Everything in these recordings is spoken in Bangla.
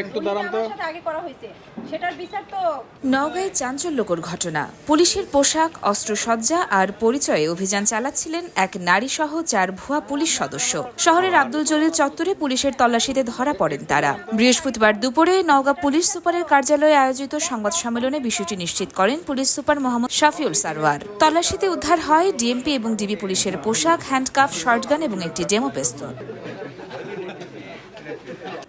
একটু দাঁড়ান তো। আগে করা হয়েছে। সেটার বিচার তো নওগাঁয় চাঞ্চল্যকর ঘটনা। পুলিশের পোশাক অস্ত্রসজ্জা আর পরিচয়ে অভিযান চালাচ্ছিলেন এক নারী সহ চার ভুয়া পুলিশ সদস্য। শহরের আব্দুল জলিল চত্বরে পুলিশের তল্লাশিতে ধরা পড়েন তারা। বৃহস্পতিবার দুপুরে নওগাঁ পুলিশ সুপারের কার্যালয়ে আয়োজিত সংবাদ সম্মেলনে বিষয়টি নিশ্চিত করেন পুলিশ সুপার মোহাম্মদ শাফিউল সারোয়ার। তল্লাশিতে উদ্ধার হয় ডিএমপি এবং ডিবি পুলিশের পোশাক হ্যান্ডকাফ শর্টগান এবং একটি ডেমো পিস্তল।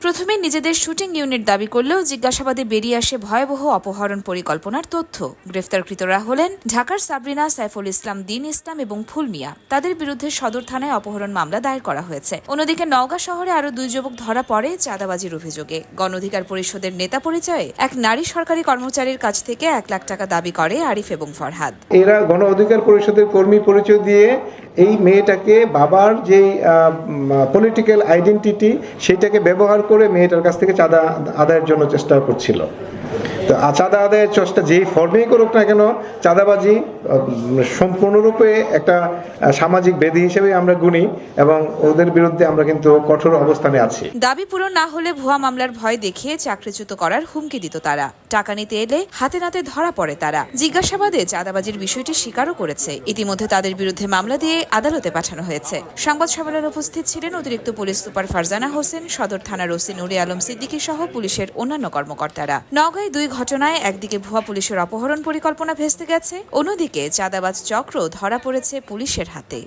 প্রথমে নিজেদের শুটিং ইউনিট দাবি করলেও জিজ্ঞাসাবাদে বেরিয়ে আসে ভয়াবহ অপহরণ পরিকল্পনার তথ্য। গ্রেফতারকৃতরা হলেন ঢাকার সাবরিনা, সাইফুল ইসলাম, দিন ইসলাম এবং ফুল মিয়া তাদের বিরুদ্ধে সদর থানায় অপহরণ মামলা দায়ের করা হয়েছে। অন্যদিকে নওগাঁ শহরে আরও দুই যুবক ধরা পড়ে চাঁদাবাজির অভিযোগে। গণ অধিকার পরিষদের নেতা পরিচয়ে এক নারী সরকারি কর্মচারীর কাছ থেকে এক লাখ টাকা দাবি করে আরিফ এবং ফরহাদ। এরা গণ অধিকার পরিষদের কর্মী পরিচয় দিয়ে এই মেয়েটাকে বাবার যেই পলিটিক্যাল আইডেন্টিটি সেটাকে ব্যবহার করে মেয়েটার কাছ থেকে চাঁদা আদায়ের জন্য চেষ্টা করছিল। তো চাঁদা আদায়ের যেই ফর্মেই করুক না কেন, চাঁদাবাজি সম্পূর্ণরূপে একটা সামাজিক বেদি হিসেবে আমরা গুনি এবং ওদের বিরুদ্ধে আমরা কিন্তু কঠোর অবস্থানে আছি। দাবি পূরণ না হলে ভুয়া মামলার ভয় দেখিয়ে চাকরিচ্যুত করার হুমকি দিত তারা। টাকা নিতে এলে হাতে নাতে ধরা পড়ে তারা। জিজ্ঞাসাবাদে চাঁদাবাজির বিষয়টি স্বীকারও করেছে। ইতিমধ্যে তাদের বিরুদ্ধে মামলা দিয়ে আদালতে পাঠানো হয়েছে। সংবাদ সম্মেলনে উপস্থিত ছিলেন অতিরিক্ত পুলিশ সুপার ফারজানা হোসেন, সদর থানার ওসি নুরে আলম সিদ্দিকী সহ পুলিশের অন্যান্য কর্মকর্তারা। নগাঁয় দুই ঘটনায় একদিকে ভুয়া পুলিশের অপহরণ পরিকল্পনা ভেস্তে গেছে, অন্যদিকে চাঁদাবাজ চক্র ধরা পড়েছে পুলিশের হাতে।